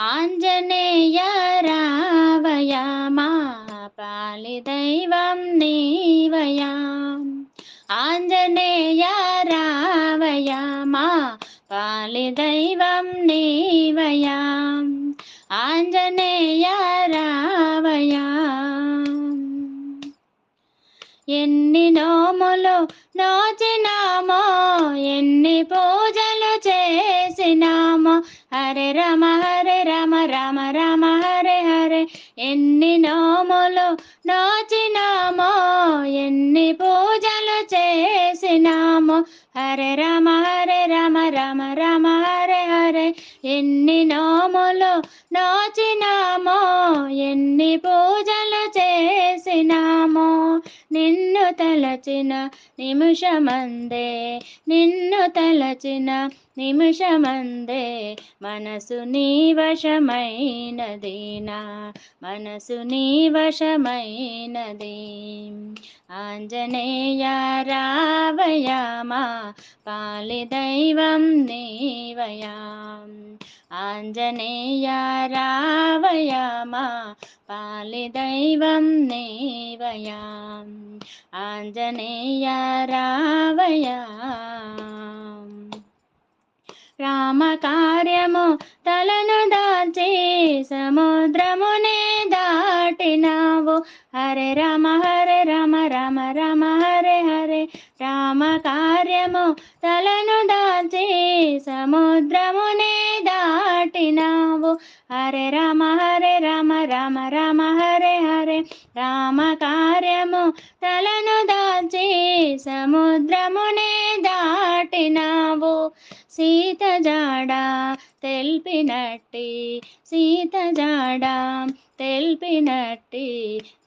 ఆంజనేయ రావయ మా పాలి దైవం నీవయా. ఆంజనేయ రావయ మా పాలి దైవం నీవయా. ఆంజనేయ రావయా ఎన్ని నోములు నోచినామో ఎన్ని పూజలు చేసినామో హరే రమా నోచినామో ఎన్ని పూజలు చేసినామో. హరే రమ హరే రమ రమ రమ హరే హరే. ఎన్ని నోములు నోచినామో ఎన్ని పూజలు చేసినామో. నిన్న నిన్ను తలచిన నిమిషమందే నిన్ను తలచిన నిమిషమందే. మనసు నీ వశమైనదేనా మనసు నీ వశమైనది. ఆంజనేయ రావయామా పాలి దైవం నీవయా. ఆంజనేయ రావయామా పాలి దైవం నీవయా. ఆంజనేయ రావయ రామ కార్యము తలను దాచి సముద్రమునే దాటినావు. హరే రామ హరే రామ రామ రామ హరే హరే. రామ కార్యము తలను దాచి సముద్రమునే దాటినావు. హరే రామ హరే రామ రామ రామ హరే హరే. రామ కార్యము తలను దాచి సముద్రమునే దాటినావు. సీత జాడ తెల్పినట్టి సీత జాడ తెల్పినట్టి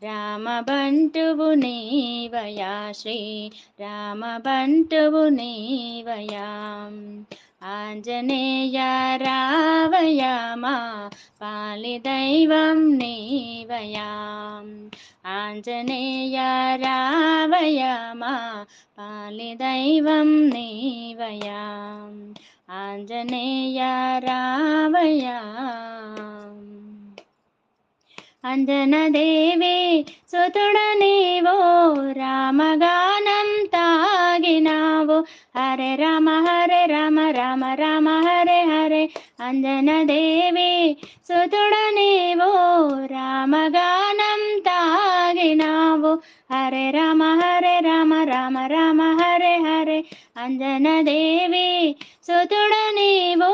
రామ బంటువు నీవయా శ్రీ రామ బంటువు నీవయా. ఆంజనేయ రావయమా మా పాలి దైవం నీవయా. ఆంజనేయ రావయమా మా పాలి దైవం నీవయా. ఆంజనేయ రావయ. అంజనదేవి సుతుడ నీవో రామగానం హరే హరే అంజనదేవి సుతుడ నీవో రామగానం తాగినావు హరే రామ హరే రామ రామ రామ హరే హరే అంజనదేవి సుతుడ నీవో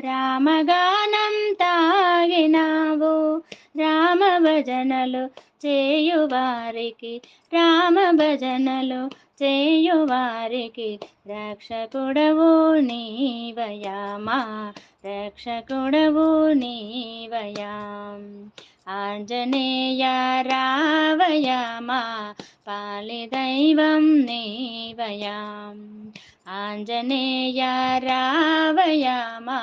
రామగానం తాగినావు రామ భజనలు చేయువారికి రామ భజనలు చేయువారికి రక్షకుడవు నీవయామా రక్షకుడవు నీవయాం ఆంజనేయ రావయమా పాలి దైవం నీవయాం ఆంజనేయ రావయ మా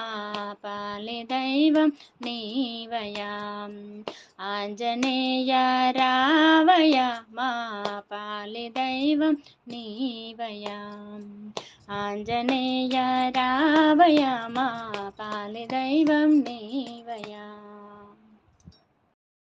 పాలి దైవం నీవయా. ఆంజనేయ రావయ మా పాలి దైవం నీవయా. ఆంజనేయ రావయ మా పాలి దైవం నీవయా.